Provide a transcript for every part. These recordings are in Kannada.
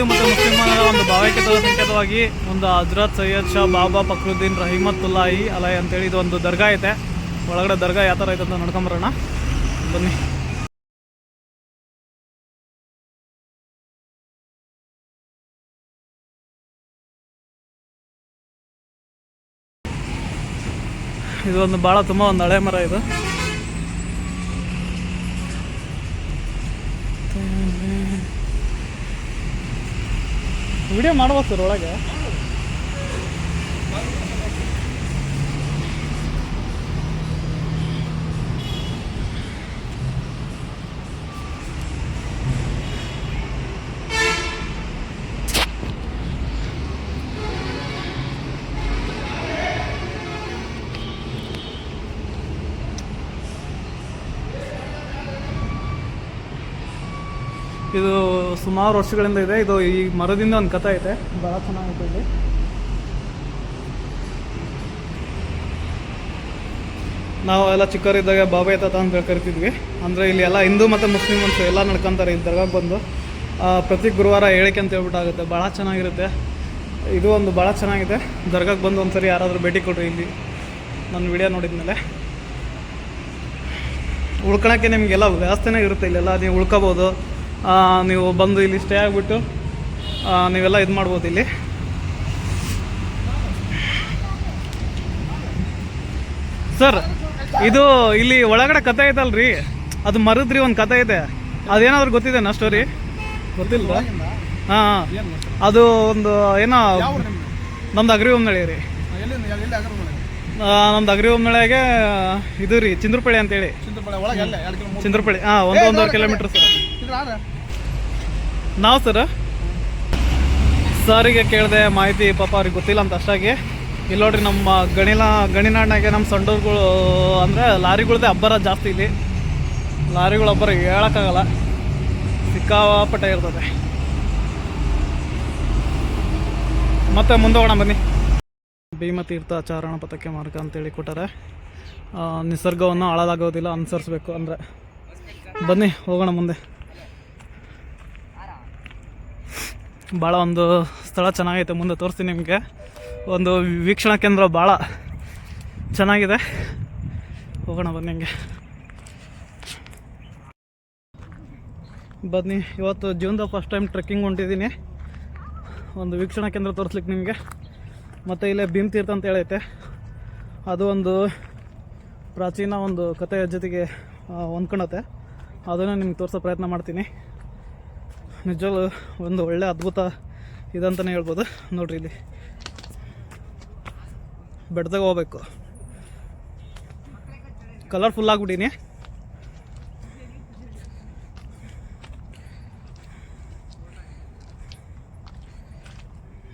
ಹಿಂದೂ ಮತ್ತು ಮುಸ್ಲಿಮರ ಒಂದು ಭಾವೈಕ್ಯತೆಯ ಸಂಕೇತವಾಗಿ ಒಂದು ಹಜ್ರತ್ ಸೈಯದ್ ಶಾ ಬಾಬಾ ಫಕ್ರುದ್ದೀನ್ ರಹಿಮತ್ತುಲ್ಲಾಹಿ ಅಲೈ ಅಂತೇಳಿ ಇದು ಒಂದು ದರ್ಗಾ ಐತೆ. ಒಳಗಡೆ ದರ್ಗಾ ಯಾವ ಥರ ಐತೆ ಅಂತ ನೋಡ್ಕೊಂಬರೋಣ. ಬನ್ನಿ. ಇದು ಒಂದು ಭಾಳ ತುಂಬ ಒಂದು ಹಳೆ ಮರ ಇದು. ವಿಡಿಯೋ ಮಾಡ್ಬೋದು ಸರ್ ಒಳಗೆ. ಸುಮಾರು ವರ್ಷಗಳಿಂದ ಇದೆ. ಇದು ಈ ಮರದಿಂದ ಒಂದು ಕಥೆ ಐತೆ. ಭಾಳ ಚೆನ್ನಾಗಿದೆ ಇಲ್ಲಿ. ನಾವು ಎಲ್ಲ ಚಿಕ್ಕವರಿದ್ದಾಗ ಬಾಬಾಯ್ ತಾತ ಅಂತ ಕರಿತಿದ್ವಿ. ಅಂದರೆ ಇಲ್ಲಿ ಎಲ್ಲ ಹಿಂದೂ ಮತ್ತು ಮುಸ್ಲಿಮ್ಸ್ ಎಲ್ಲ ನಡ್ಕೊಂತಾರೆ ಇಲ್ಲಿ ದರ್ಗಾಗೆ ಬಂದು. ಪ್ರತಿ ಗುರುವಾರ ಹೇಳಿಕೆ ಅಂತ ಹೇಳ್ಬಿಟ್ಟು ಆಗುತ್ತೆ ಭಾಳ ಚೆನ್ನಾಗಿರುತ್ತೆ. ಇದು ಒಂದು ಭಾಳ ಚೆನ್ನಾಗಿದೆ. ದರ್ಗಾಗೆ ಬಂದು ಒಂದ್ಸರಿ ಯಾರಾದರೂ ಭೇಟಿ ಕೊಡ್ರಿ ಇಲ್ಲಿ. ನನ್ನ ವಿಡಿಯೋ ನೋಡಿದ್ಮೇಲೆ. ಉಳ್ಕೊಳಕ್ಕೆ ನಿಮಗೆಲ್ಲ ವ್ಯವಸ್ಥೆನೇ ಇರುತ್ತೆ ಇಲ್ಲೆಲ್ಲ ನೀವು ಉಳ್ಕೋಬೋದು. ನೀವು ಬಂದು ಇಲ್ಲಿ ಸ್ಟೇ ಆಗಿಬಿಟ್ಟು ನೀವೆಲ್ಲ ಇದು ಮಾಡ್ಬೋದು ಇಲ್ಲಿ. ಸರ್ ಇದು ಇಲ್ಲಿ ಒಳಗಡೆ ಕತೆ ಐತಲ್ರಿ? ಅದು ಮರದ್ರಿ ಒಂದು ಕತೆ ಇದೆ ಅದೇನಾದ್ರು ಗೊತ್ತಿದೆ ನಾ ಸ್ಟೋರಿ ಗೊತ್ತಿಲ್ಲ ಹಾಂ. ಅದು ಒಂದು ಏನೋ ನಮ್ದು ಅಗ್ರಿ ಒಮ್ನಳಿ ರೀ ನಮ್ದು ಅಗ್ರಿ ಒಮ್ನಳೆಗೆ ಇದು ರೀ ಚಿಂದ್ರಪಳ್ಳಿ ಅಂತೇಳಿ. ಚಿಂದ್ರಪಳ್ಳಿ ಹಾಂ ಒಂದು ಒಂದೂವರೆ ಕಿಲೋಮೀಟ್ರ್ ಸರ್. ನಾವು ಸರ್? ಸರಿಗೆ ಕೇಳಿದೆ ಮಾಹಿತಿ ಪಾಪ ಅವ್ರಿಗೆ ಗೊತ್ತಿಲ್ಲ ಅಂತ ಅಷ್ಟಾಗಿ. ಇಲ್ಲಿ ನೋಡ್ರಿ ನಮ್ಮ ಗಣಿಲ ಗಣಿನಾಡಿನಾಗೆ ನಮ್ಮ ಸಂಡೂರುಗಳು ಅಂದರೆ ಲಾರಿಗಳ್ದೆ ಅಬ್ಬರ ಜಾಸ್ತಿ ಇಲ್ಲಿ. ಲಾರಿಗಳ ಅಬ್ಬರ ಹೇಳೋಕ್ಕಾಗಲ್ಲ. ಸಿಕ್ಕಾಪಟ್ಟೆ ಇರ್ತದೆ. ಮತ್ತೆ ಮುಂದೆ ಹೋಗೋಣ ಬನ್ನಿ ಭೀಮತೀರ್ಥ ಚಾರಣ ಪಥಕ್ಕೆ ಮಾರ್ಗ ಅಂತೇಳಿ ಕೊಟ್ಟಾರೆ. ನಿಸರ್ಗವನ್ನು ಹಾಳಾಗೋದಿಲ್ಲ ಅನುಸರಿಸ್ಬೇಕು ಅಂದರೆ. ಬನ್ನಿ, ಹೋಗೋಣ ಮುಂದೆ. ಭಾಳ ಒಂದು ಸ್ಥಳ ಚೆನ್ನಾಗೈತೆ, ಮುಂದೆ ತೋರಿಸ್ತೀನಿ ನಿಮಗೆ. ಒಂದು ವೀಕ್ಷಣಾ ಕೇಂದ್ರ ಭಾಳ ಚೆನ್ನಾಗಿದೆ. ಹೋಗೋಣ ಬನ್ನಿ ಹಿಂಗೆ. ಬನ್ನಿ, ಇವತ್ತು ಜೀವನದ ಫಸ್ಟ್ ಟೈಮ್ ಟ್ರೆಕ್ಕಿಂಗ್ ಹೊಂಟಿದ್ದೀನಿ. ಒಂದು ವೀಕ್ಷಣಾ ಕೇಂದ್ರ ತೋರಿಸ್ಲಿಕ್ಕೆ ನಿಮಗೆ. ಮತ್ತು ಇಲ್ಲೇ ಭೀಮತೀರ್ಥ ಅಂತ ಹೇಳೈತೆ. ಅದು ಒಂದು ಪ್ರಾಚೀನ ಒಂದು ಕಥೆಯ ಜೊತೆಗೆ ಹೊಂದ್ಕೊಳತ್ತೆ. ಅದನ್ನು ನಿಮ್ಗೆ ತೋರಿಸೋ ಪ್ರಯತ್ನ ಮಾಡ್ತೀನಿ. ನಿಜವಾಗ್ಲೂ ಒಂದು ಒಳ್ಳೆ ಅದ್ಭುತ ಇದಂತಲೇ ಹೇಳ್ಬೋದು. ನೋಡ್ರಿ ಇಲ್ಲಿ. ಬೆಟ್ಟದಾಗ ಹೋಗ್ಬೇಕು. ಕಲರ್ಫುಲ್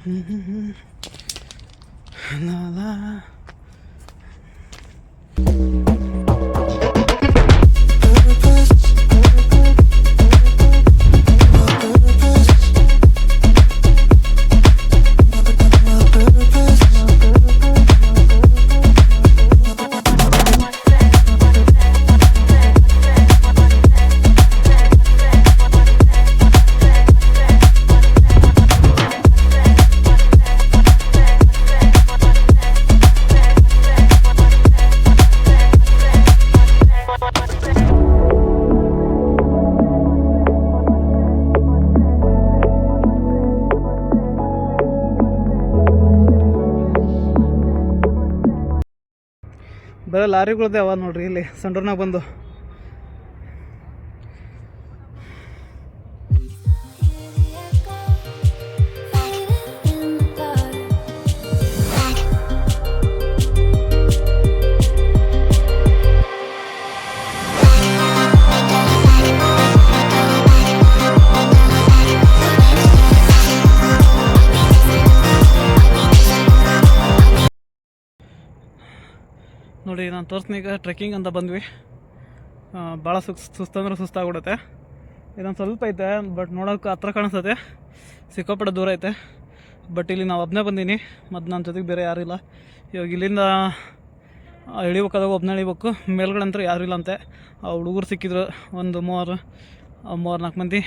ಹ್ಞೂ ಹ್ಞೂ ಲಾ. ಬರೀ ಲಾರಿಗಳದ್ದೇ ಅವ ನೋಡ್ರಿ ಇಲ್ಲಿ ಸಂಡೂರ್ನಾಗ ಬಂದು. ನೋಡಿ, ನಾನು ತೋರಿಸ್ತೀನಿ, ಈಗ ಟ್ರೆಕ್ಕಿಂಗ್ ಅಂತ ಬಂದ್ವಿ. ಭಾಳ ಸುಸ್ತು ಸುಸ್ತಂದ್ರೆ ಸುಸ್ತಾಗ್ಬಿಡುತ್ತೆ. ಇದೊಂದು ಸ್ವಲ್ಪ ಐತೆ ಬಟ್ ನೋಡೋಕೆ ಹತ್ರ ಕಾಣಿಸ್ತದೆ. ಸಿಕ್ಕಾಪಟ್ಟೆ ದೂರ ಐತೆ. ಬಟ್ ಇಲ್ಲಿ ನಾವು ಒಬ್ಬನೇ ಬಂದೀನಿ. ಮತ್ತು ನನ್ನ ಜೊತೆಗೆ ಬೇರೆ ಯಾರಿಲ್ಲ ಇವಾಗ ಇಲ್ಲಿಂದ ಇಳಿಬೇಕಾದಾಗ ಒಬ್ಬನೇ ಇಳಿಬೇಕು ಮೇಲ್ಗಡೆ ಅಂತೂ ಯಾರೂ ಇಲ್ಲ ಅಂತೆ ಆ ಹುಡುಗರು ಸಿಕ್ಕಿದ್ರು, ಒಂದು ಮೂವರು ಮೂರು ನಾಲ್ಕು ಮಂದಿ.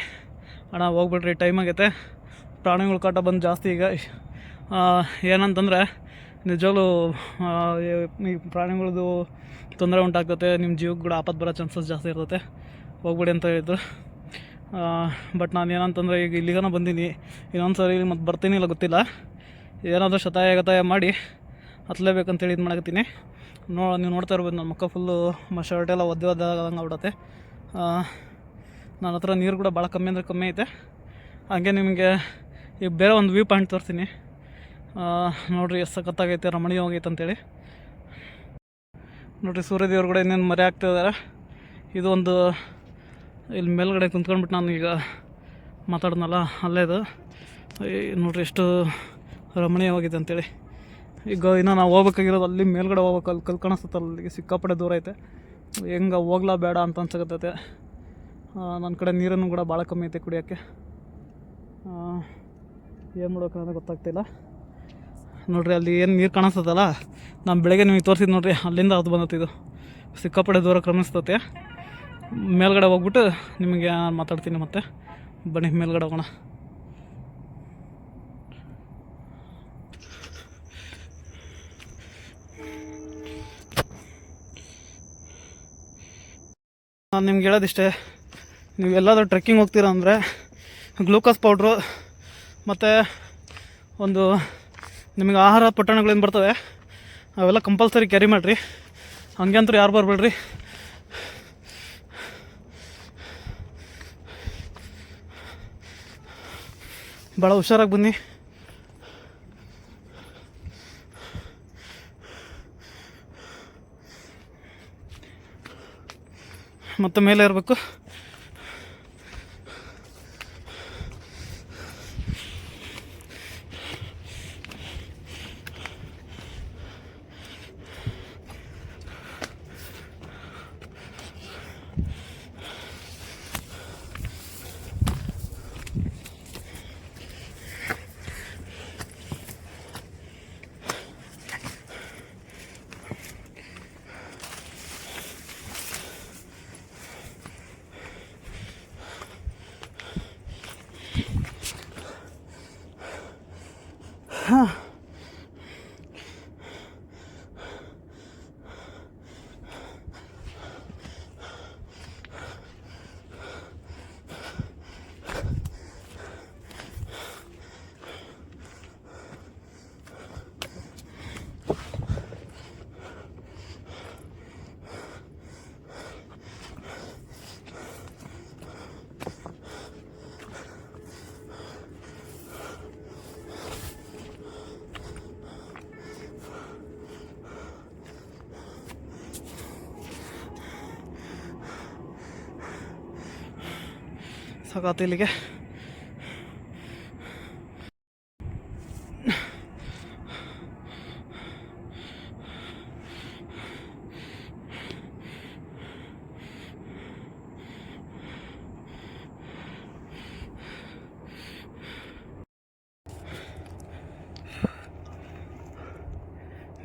ಅಣ್ಣ ಹೋಗ್ಬಿಟ್ರಿ ಟೈಮ್ ಆಗೈತೆ. ಪ್ರಾಣಿಗಳು ಕಾಟ ಬಂದು ಜಾಸ್ತಿ ಈಗ. ಏನಂತಂದರೆ ನಿಜವಾಗ್ಲೂ ಈ ಪ್ರಾಣಿಗಳದ್ದು ತೊಂದರೆ ಉಂಟಾಗ್ತದೆ ನಿಮ್ಮ ಜೀವಕ್ಕೆ ಕೂಡ ಆಪತ್ತು ಬರೋ ಚಾನ್ಸಸ್ ಜಾಸ್ತಿ ಇರ್ತದೆ ಹೋಗ್ಬಿಡಿ ಅಂತ ಹೇಳಿದ್ರು. ಬಟ್ ನಾನು ಏನಂತಂದರೆ, ಈಗ ಇಲ್ಲಿಗನ ಬಂದೀನಿ. ಇನ್ನೊಂದು ಸರಿ ಮತ್ತೆ ಬರ್ತೀನಿ ಇಲ್ಲ ಗೊತ್ತಿಲ್ಲ. ಏನಾದರೂ ಶತಾಯ ಗತಾಯ ಮಾಡಿ ಹತ್ತಲೇಬೇಕಂತೇಳಿ ಇದು ಮಾಡಕತ್ತೀನಿ. ನೋ, ನೀವು ನೋಡ್ತಾ ಇರ್ಬೋದು ನನ್ನ ಮುಖ ಫುಲ್ಲು ಮ ಶರ್ಟ್ ಎಲ್ಲ ಒದ್ದೆ ಒದ್ದಾಗಂಗೆ ಆಗ್ಬಿಡತ್ತೆ. ನನ್ನ ಹತ್ರ ನೀರು ಕೂಡ ಭಾಳ ಕಮ್ಮಿ ಅಂದರೆ ಕಮ್ಮಿ ಐತೆ. ಹಾಗೆ ನಿಮಗೆ, ಈಗ ಬೇರೆ ಒಂದು ವ್ಯೂ ಪಾಯಿಂಟ್ ತೋರಿಸ್ತೀನಿ. ನೋಡಿರಿ ಎಷ್ಟು ಸಖತ್ತಾಗೈತೆ ರಮಣೀಯವಾಗೈತೆ ಅಂತೇಳಿ ನೋಡಿರಿ ಸೂರ್ಯದೇವ್ರು ಕೂಡ ಇನ್ನೇನು ಮರೆ ಆಗ್ತಾ ಇದೊಂದು ಇಲ್ಲಿ ಮೇಲ್ಗಡೆ ಕುಂತ್ಕೊಂಡ್ಬಿಟ್ಟು ನಾನು ಈಗ ಮಾತಾಡ್ನಲ್ಲ ಅಲ್ಲೇ ಇದು. ನೋಡಿರಿ ಎಷ್ಟು ರಮಣೀಯವಾಗಿದೆ ಅಂತೇಳಿ. ಈಗ ಇನ್ನು ನಾವು ಹೋಗ್ಬೇಕಾಗಿರೋದು ಅಲ್ಲಿ ಮೇಲ್ಗಡೆ ಹೋಗ್ಬೇಕು, ಅಲ್ಲಿ ಕಲ್ ಅಲ್ಲಿಗೆ ಸಿಕ್ಕಾಪಟ್ಟೆ ದೂರ ಐತೆ. ಹೆಂಗೆ ಹೋಗ್ಲಾ ಬೇಡ ಅಂತ ಅನ್ಸಕತ್ತೈತೆ. ನನ್ನ ಕಡೆ ನೀರನ್ನು ಕೂಡ ಭಾಳ ಕಮ್ಮಿ ಐತೆ ಕುಡಿಯೋಕ್ಕೆ. ಏನು ಮಾಡೋಕೆ ನನಗೆ ಗೊತ್ತಾಗ್ತಿಲ್ಲ. ನೋಡ್ರಿ, ಅಲ್ಲಿ ಏನು ನೀರು ಕಾಣಿಸ್ತದಲ್ಲ? ನಾನು ಬೆಳಗ್ಗೆ ನಿಮಗೆ ತೋರಿಸಿದ್ದು ನೋಡ್ರಿ, ಅಲ್ಲಿಂದ ಅದು ಬಂದತ್ತೆ ಇದು. ಸಿಕ್ಕಾಪಟ್ಟೆ ದೂರ ಕ್ರಮಿಸ್ತತೆ. ಮೇಲ್ಗಡೆ ಹೋಗ್ಬಿಟ್ಟು ನಿಮಗೆ ಮಾತಾಡ್ತೀನಿ ಮತ್ತೆ. ಬನ್ನಿ, ಮೇಲ್ಗಡೆ ಹೋಗೋಣ. ನಾನು ನಿಮ್ಗೆ ಹೇಳೋದಿಷ್ಟೇ, ನೀವು ಎಲ್ಲಾದರೂ ಟ್ರೆಕ್ಕಿಂಗ್ ಹೋಗ್ತೀರ ಅಂದರೆ, ಗ್ಲೂಕೋಸ್ ಪೌಡ್ರು ಮತ್ತು ಒಂದು ನಿಮಗೆ ಆಹಾರ ಪಟ್ಟಣಗಳೇನು ಬರ್ತವೆ ಅವೆಲ್ಲ ಕಂಪಲ್ಸರಿ ಕ್ಯಾರಿ ಮಾಡಿರಿ. ಹಂಗೆ ಅಂತೂ ಯಾರು ಬರಬೇಡ್ರಿ? ಭಾಳ ಹುಷಾರಾಗಿ ಬನ್ನಿ. ಮತ್ತೆ ಮೇಲೆ ಇರಬೇಕು. হ্যাঁ ಸಾಕಾತು ಇಲ್ಲಿಗೆ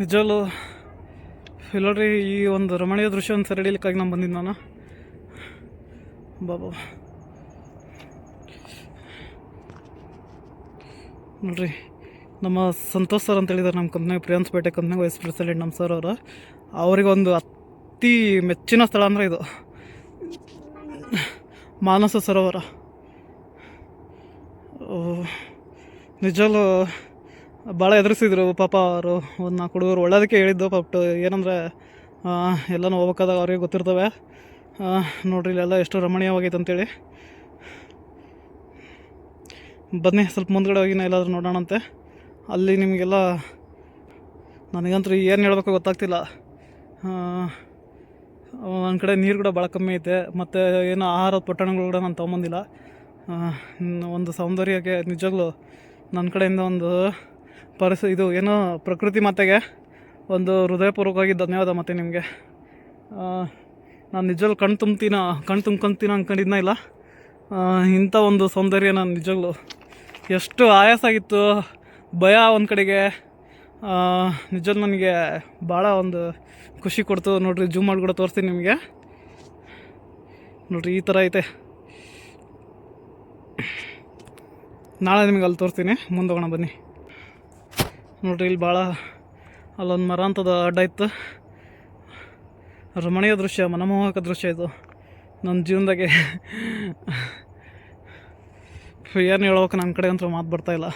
ನಿಜವಲ್ಲೂ ಇಲ್ಲೋಡ್ರಿ ಈ ಒಂದು ರಮಣೀಯ ದೃಶ್ಯವನ್ನು ಸೆರೆ ಹಿಡಿಲಿಕ್ಕಾಗಿ ನಾನು ಬಂದಿದ್ದು ನಾನು. ಬಾಬಾ. ನೋಡ್ರಿ. ನಮ್ಮ ಸಂತೋಷ್ ಸರ್ ಅಂತ ಹೇಳಿದಾರೆ ನಮ್ಮ ಕಂಪ್ನಿಗೆ ಪ್ರಿಯಾನ್ಸ್ಪೇಟೆ ಕಂಪ್ನಿಗೆ ವೈಸ್ ಪ್ರೆಸಿಡೆಂಟ್ ನಮ್ಮ ಸರ್ ಅವರು. ಅವರಿಗೊಂದು ಅತಿ ಮೆಚ್ಚಿನ ಸ್ಥಳ ಅಂದರೆ ಇದು. ಮಾನಸ ಸರೋವರ ಓ, ನಿಜವಲ್ಲೂ ಭಾಳ ಎದುರಿಸಿದ್ರು ಪಾಪ ಅವರು. ಒಂದು ನಾಲ್ಕು ಹುಡುಗರು ಒಳ್ಳೆಯದಕ್ಕೆ ಹೇಳಿದ್ದು ಬಟ್ ಏನಂದರೆ ಎಲ್ಲನೂ ಹೋಗ್ಬೇಕಾದಾಗ ಅವ್ರಿಗೆ ಗೊತ್ತಿರ್ತವೆ. ನೋಡ್ರಿ ಇಲ್ಲೆಲ್ಲ ಎಷ್ಟು ರಮಣೀಯವಾಗೈತೆ ಅಂತೇಳಿ. ಬನ್ನಿ, ಸ್ವಲ್ಪ ಮುಂದ್ಗಡೆ ಹೋಗಿ ನಾ ಎಲ್ಲಾದರೂ ನೋಡೋಣಂತೆ. ಅಲ್ಲಿ ನಿಮಗೆಲ್ಲ ನನಗಂತೂ ಏನು ಹೇಳಬೇಕು ಗೊತ್ತಾಗ್ತಿಲ್ಲ. ನನ್ನ ಕಡೆ ನೀರು ಕೂಡ ಭಾಳ ಕಮ್ಮಿ ಐತೆ, ಮತ್ತು ಏನೋ ಆಹಾರದ ಪೊಟ್ಟಣಗಳು ಕೂಡ ನಾನು ತೊಗೊಂಬಂದಿಲ್ಲ. ಒಂದು ಸೌಂದರ್ಯಕ್ಕೆ ನಿಜಗಳು ನನ್ನ ಕಡೆಯಿಂದ ಒಂದು ಪರಿಸ, ಇದು ಏನೋ ಪ್ರಕೃತಿ ಮಾತೆಗೆ ಒಂದು ಹೃದಯಪೂರ್ವಕವಾಗಿ ಧನ್ಯವಾದ ಮತ್ತೆ ನಿಮಗೆ. ನಾನು ನಿಜವಾಗ್ಲೂ ಕಣ್ ತುಂಬ್ತೀನ ಕಣ್ ತುಂಬ್ಕೊಂತೀನ ಅಂದ್ಕೊಂಡಿದ್ನ ಇಲ್ಲ? ಇಂಥ ಒಂದು ಸೌಂದರ್ಯ ನಾನು ನಿಜವಾಗ್ಲೂ ಎಷ್ಟು ಆಯಾಸ ಆಗಿತ್ತು ಭಯ ಒಂದು ಕಡೆಗೆ. ನಿಜ ನನಗೆ ಭಾಳ ಒಂದು ಖುಷಿ ಕೊಡ್ತು. ನೋಡ್ರಿ ಜೂಮ್ ಮಾಡಿ ಕೂಡ ತೋರಿಸ್ತೀನಿ ನಿಮಗೆ. ನೋಡ್ರಿ, ಈ ಥರ ಐತೆ. ನಾಳೆ ನಿಮಗೆ ಅಲ್ಲಿ ತೋರಿಸ್ತೀನಿ. ಮುಂದೆ ಹೋಗೋಣ ಬನ್ನಿ. ನೋಡ್ರಿ, ಇಲ್ಲಿ ಭಾಳ ಅಲ್ಲೊಂದು ಮರ ಅಂತದ ಅಡ್ಡ ಇತ್ತು. ರಮಣೀಯ ದೃಶ್ಯ, ಮನಮೋಹಕ ದೃಶ್ಯ ಇದು. ನನ್ನ ಜೀವನದಾಗೆ. ಏನು ಹೇಳ್ಬೇಕು ನನ್ನ ಕಡೆ ಅಂತೂ ಮಾತು ಬರ್ತಾ ಇಲ್ಲ.